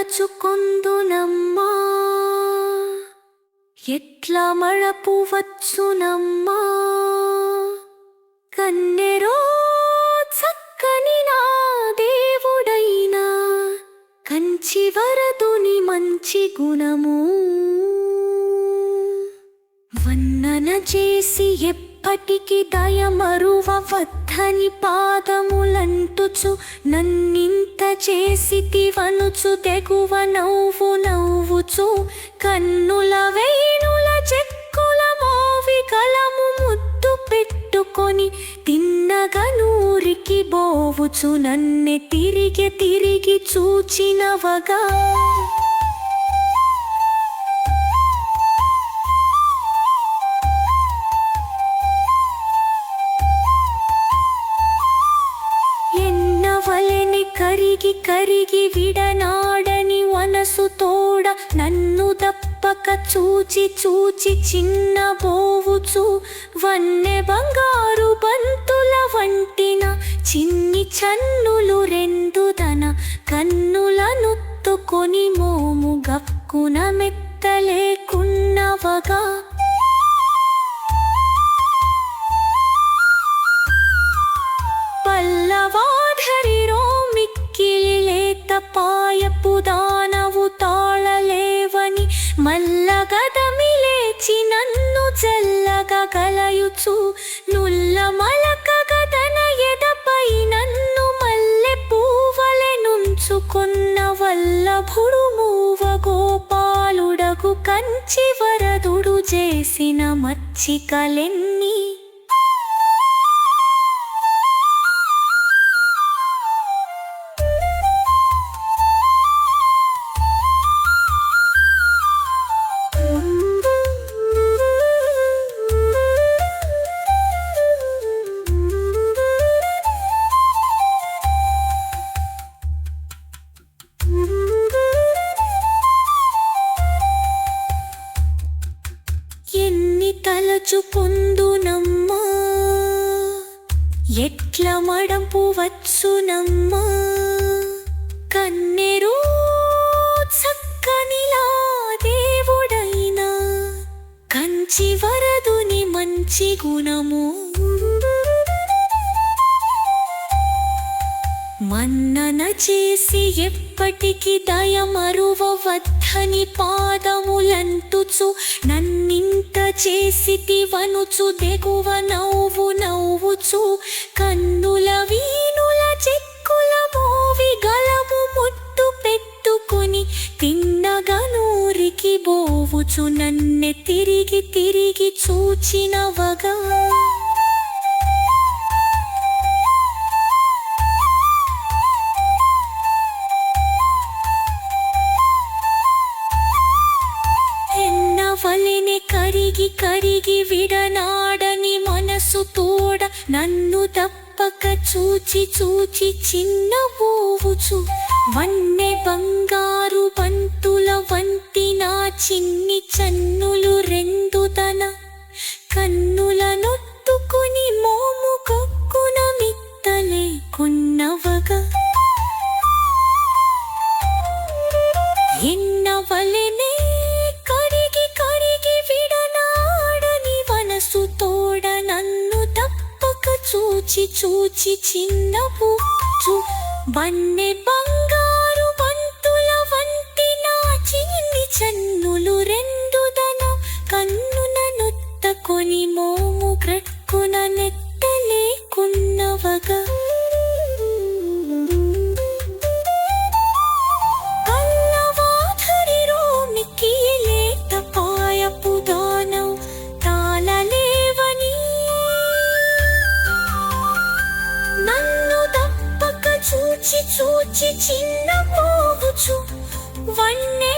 తలచుకొందునమ్మా. ఎట్ల మళపు వచ్చునమ్మా. కన్నెరో చక్కని నా దేవుడైనా కంచి వరదుని మంచి గుణము. వన్నన చేసి ఎప్పటికి దయమరువ వద్దని పాదముల పాదములంటుచు నన్నింత చేసి తివనుచు తెగువ నవ్వు నవ్వుచు కన్నుల వేణుల చెక్కుల మోవి కలము ముద్దు పెట్టుకొని తిన్నగా నూరికి బోవుచు నన్నే తిరిగి తిరిగి చూచినవగా. కరిగి కరిగి విడనాడని వనసు తోడ నన్ను దప్పక చూచి చూచి చిన్న బోవుచు వన్నె బంగారు బంతుల వంటిన చిన్ని చన్నులు రెండు దన కన్నుల నుత్తుకొని మోము గక్కున మెత్తలేకున్నవగా. పాయపు దానవు తాళలేవని మల్లగదమి లేచి నన్ను చల్లగా కలయుచు నుల్ల మలక గదన ఎదపై నన్ను మల్లె పూవలె నుంచుకున్న వల్లభుడు మూవ గోపాలుడకు కంచి వరదుడు చేసిన మచ్చికలెన్నీ ఎట్ల మడంపు వచ్చునమ్మా కన్నెరు చక్కనిలా దేవుడైనా. కంచి వరదుని మంచి గుణము. మన్నన చేసి ఎప్పటికి దయమరువ వద్దని పాదములంటుచు నన్నింత చేసి తివనుచు దెగువ నవ్వు నవ్వుచు కన్నుల వీణుల చెక్కుల మోవి గలము ముట్టు పెట్టుకుని తిన్నగా నూరికి బోవుచు నన్నె తిరిగి తిరిగి చూచినవగా. ఎన్నవలిని కరిగి కరిగి విడనాడని మనసు తోడ నన్ను తప్పక చూచి చూచి చిన్న పోవుచు వన్నె బంగారు బంతుల వంతిన నా చిన్ని చన్నులు రెండు తన కన్నుల నొత్తుకుని మోము కొక్కున మిత్తలే కొన్నవగా. చూచి చూచి చిన్న పూచు వన్నె బంగారు వంతుల వంటి నాచింది చన్నులు రెండు దన కన్నున నొత్తకొని మోము క్రక్కున నెత్త లేకున్నవగా చిన్న మోగుచు వన్నె